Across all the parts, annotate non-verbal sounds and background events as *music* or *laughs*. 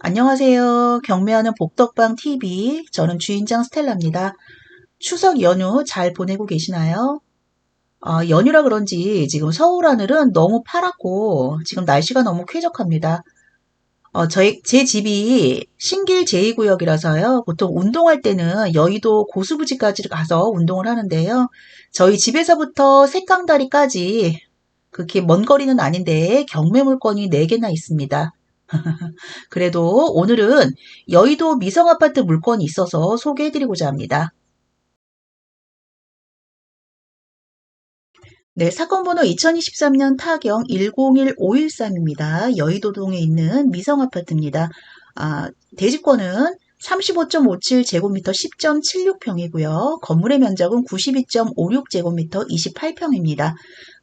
안녕하세요. 경매하는 복덕방 TV. 저는 주인장 스텔라입니다. 추석 연휴 잘 보내고 계시나요? 아, 연휴라 그런지 지금 서울 하늘은 너무 파랗고 지금 날씨가 너무 쾌적합니다. 어, 저희, 제 집이 신길 제2구역이라서요. 보통 운동할 때는 여의도 고수부지까지 가서 운동을 하는데요. 저희 집에서부터 색강다리까지 그렇게 먼 거리는 아닌데 경매 물건이 4개나 있습니다. *laughs* 그래도 오늘은 여의도 미성아파트 물건이 있어서 소개해드리고자 합니다. 네, 사건 번호 2023년 타경 101513입니다. 여의도동에 있는 미성아파트입니다. 아, 대지권은 35.57제곱미터 10.76평이고요. 건물의 면적은 92.56제곱미터 28평입니다.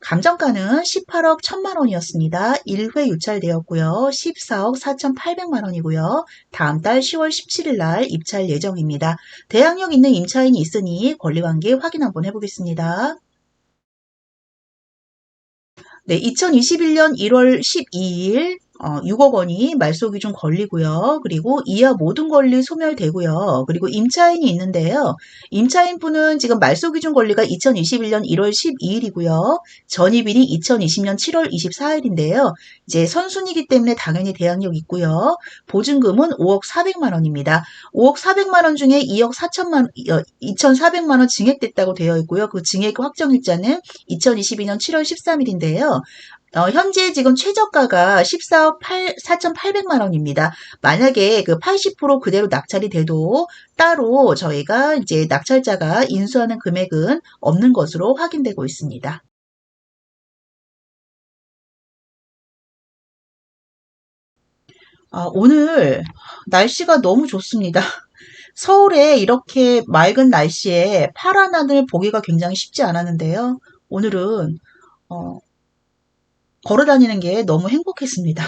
감정가는 18억 1천만 원이었습니다. 1회 유찰되었고요. 14억 4,800만 원이고요. 다음 달 10월 17일 날 입찰 예정입니다. 대항력 있는 임차인이 있으니 권리관계 확인 한번 해보겠습니다. 네, 2021년 1월 12일 어, 6억 원이 말소 기준 권리고요. 그리고 이하 모든 권리 소멸되고요. 그리고 임차인이 있는데요. 임차인분은 지금 말소 기준 권리가 2021년 1월 12일이고요. 전입일이 2020년 7월 24일인데요. 이제 선순위이기 때문에 당연히 대항력 있고요. 보증금은 5억 400만 원입니다. 5억 400만 원 중에 2억 4천만 2,400만 원 증액됐다고 되어 있고요. 그 증액 확정일자는 2022년 7월 13일인데요. 어, 현재 지금 최저가가 14억 8, 4,800만 원입니다. 만약에 그 80% 그대로 낙찰이 돼도 따로 저희가 이제 낙찰자가 인수하는 금액은 없는 것으로 확인되고 있습니다. 아, 오늘 날씨가 너무 좋습니다. *laughs* 서울에 이렇게 맑은 날씨에 파란 하늘 보기가 굉장히 쉽지 않았는데요. 오늘은 어, 걸어 다니는 게 너무 행복했습니다.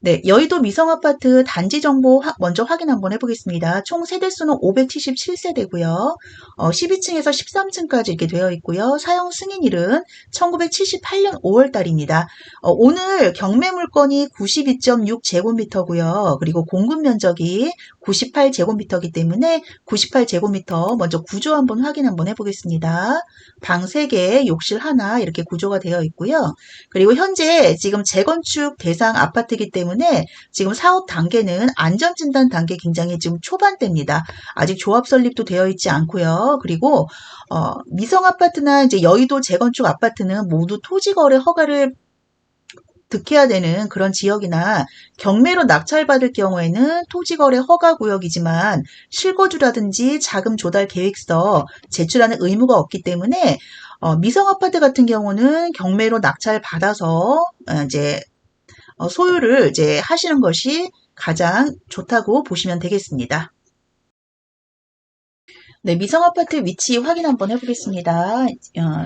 네, 여의도 미성아파트 단지 정보 하, 먼저 확인 한번 해보겠습니다. 총 세대수는 577세대고요. 어, 12층에서 13층까지 이렇게 되어 있고요. 사용 승인일은 1978년 5월달입니다. 어, 오늘 경매 물건이 92.6제곱미터고요. 그리고 공급 면적이 98제곱미터이기 때문에 98제곱미터 먼저 구조 한번 확인 한번 해보겠습니다. 방 3개, 욕실 하나 이렇게 구조가 되어 있고요. 그리고 현재 지금 재건축 대상 아파트이기 때문에 때문에 지금 사업 단계는 안전진단 단계 굉장히 지금 초반대입니다. 아직 조합 설립도 되어 있지 않고요. 그리고 어, 미성 아파트나 이제 여의도 재건축 아파트는 모두 토지 거래 허가를 득해야 되는 그런 지역이나 경매로 낙찰받을 경우에는 토지거래 허가 구역이지만 실거주라든지 자금 조달 계획서 제출하는 의무가 없기 때문에 어, 미성 아파트 같은 경우는 경매로 낙찰 받아서 어, 이제 어, 소유를 이제 하시는 것이 가장 좋다고 보시면 되겠습니다. 네, 미성 아파트 위치 확인 한번 해보겠습니다. 어,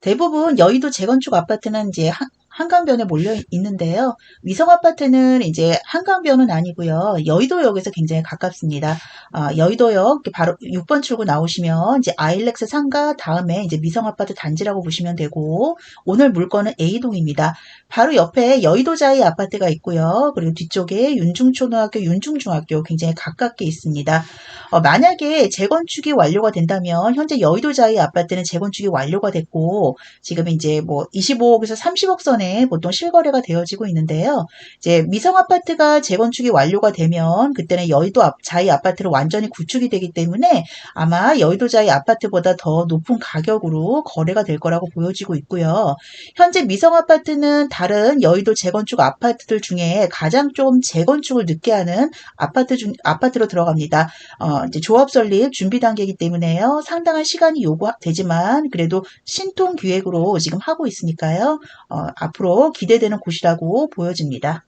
대부분 여의도 재건축 아파트는 이제 한 강변에 몰려 있는데요. 위성 아파트는 이제 한강변은 아니고요. 여의도역에서 굉장히 가깝습니다. 아, 여의도역 바로 6번 출구 나오시면 이제 아일렉스 상가 다음에 이제 미성 아파트 단지라고 보시면 되고 오늘 물건은 A동입니다. 바로 옆에 여의도자이 아파트가 있고요. 그리고 뒤쪽에 윤중초등학교, 윤중중학교 굉장히 가깝게 있습니다. 어, 만약에 재건축이 완료가 된다면 현재 여의도자이 아파트는 재건축이 완료가 됐고 지금 이제 뭐 25억에서 30억 선에 보통 실거래가 되어지고 있는데요. 이제 미성 아파트가 재건축이 완료가 되면 그때는 여의도 자이 아파트로 완전히 구축이 되기 때문에 아마 여의도 자이 아파트보다 더 높은 가격으로 거래가 될 거라고 보여지고 있고요. 현재 미성 아파트는 다른 여의도 재건축 아파트들 중에 가장 좀 재건축을 늦게 하는 아파트 중 아파트로 들어갑니다. 어, 이제 조합 설립 준비 단계이기 때문에요. 상당한 시간이 요구되지만 그래도 신통 기획으로 지금 하고 있으니까요. 어, 앞으로 기대되는 곳이라고 보여집니다.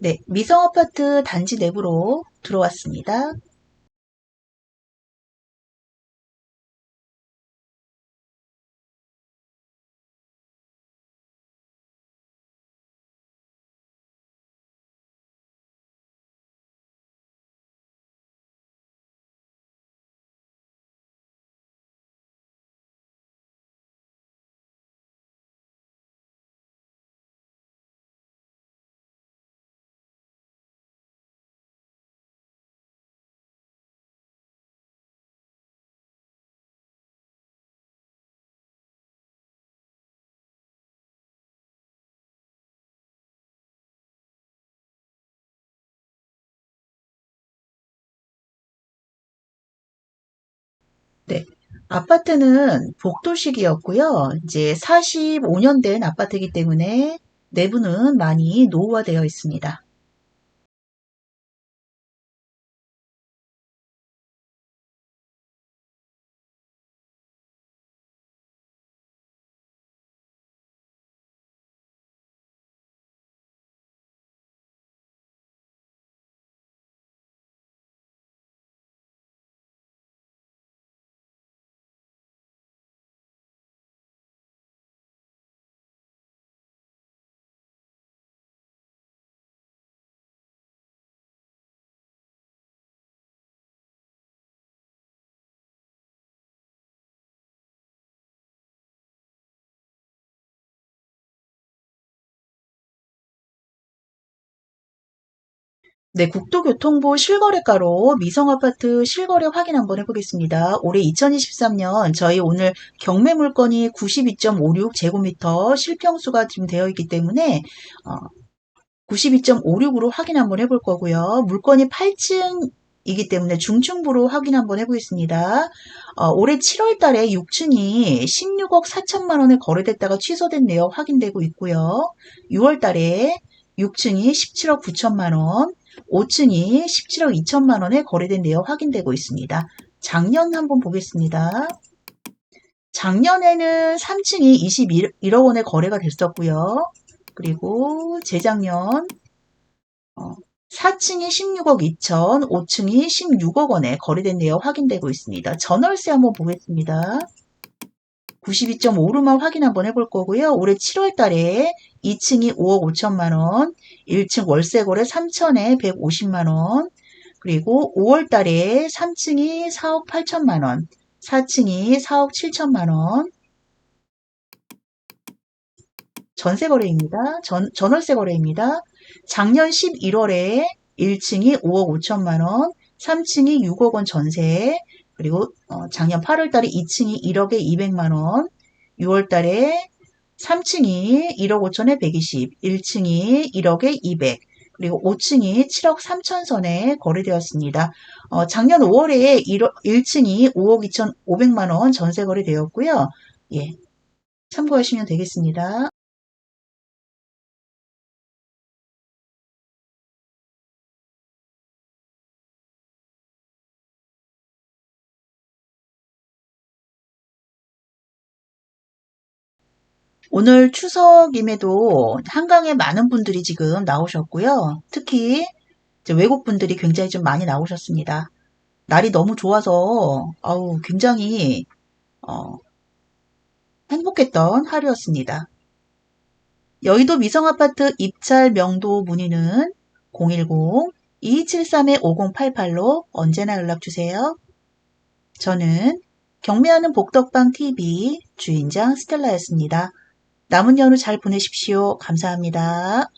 네, 미성 아파트 단지 내부로 들어왔습니다. 아파트는 복도식이었고요. 이제 45년 된 아파트이기 때문에 내부는 많이 노후화되어 있습니다. 네, 국토교통부 실거래가로 미성아파트 실거래 확인 한번 해보겠습니다. 올해 2023년 저희 오늘 경매 물건이 92.56제곱미터 실평수가 지금 되어 있기 때문에 어, 92.56으로 확인 한번 해볼 거고요. 물건이 8층 이기 때문에 중층부로 확인 한번 해보겠습니다. 어, 올해 7월 달에 6층이 16억 4천만 원에 거래됐다가 취소된 내역 확인되고 있고요. 6월 달에 6층이 17억 9천만 원, 5층이 17억 2천만 원에 거래된 내역 확인되고 있습니다. 작년 한번 보겠습니다. 작년에는 3층이 21억 원에 거래가 됐었고요. 그리고 재작년 4층이 16억 2천, 5층이 16억 원에 거래된 내역 확인되고 있습니다. 전월세 한번 보겠습니다. 92.5로만 확인 한번 해볼 거고요. 올해 7월 달에 2층이 5억 5천만 원, 1층 월세 거래 3천에 150만 원, 그리고 5월 달에 3층이 4억 8천만 원, 4층이 4억 7천만 원, 전세 거래입니다. 전, 전월세 거래입니다. 작년 11월에 1층이 5억 5천만 원, 3층이 6억 원 전세, 그리고 어, 작년 8월 달에 2층이 1억에 200만 원, 6월 달에 3층이 1억 5천에 120, 1층이 1억에 200, 그리고 5층이 7억 3천 선에 거래되었습니다. 어, 작년 5월에 1억, 1층이 5억 2천 5백만 원 전세 거래되었고요. 예, 참고하시면 되겠습니다. 오늘 추석임에도 한강에 많은 분들이 지금 나오셨고요. 특히 외국 분들이 굉장히 좀 많이 나오셨습니다. 날이 너무 좋아서 아우 굉장히 어, 행복했던 하루였습니다. 여의도 미성아파트 입찰 명도 문의는 010-2273-5088로 언제나 연락주세요. 저는 경매하는 복덕방 TV 주인장 스텔라였습니다. 남은 연휴 잘 보내십시오. 감사합니다.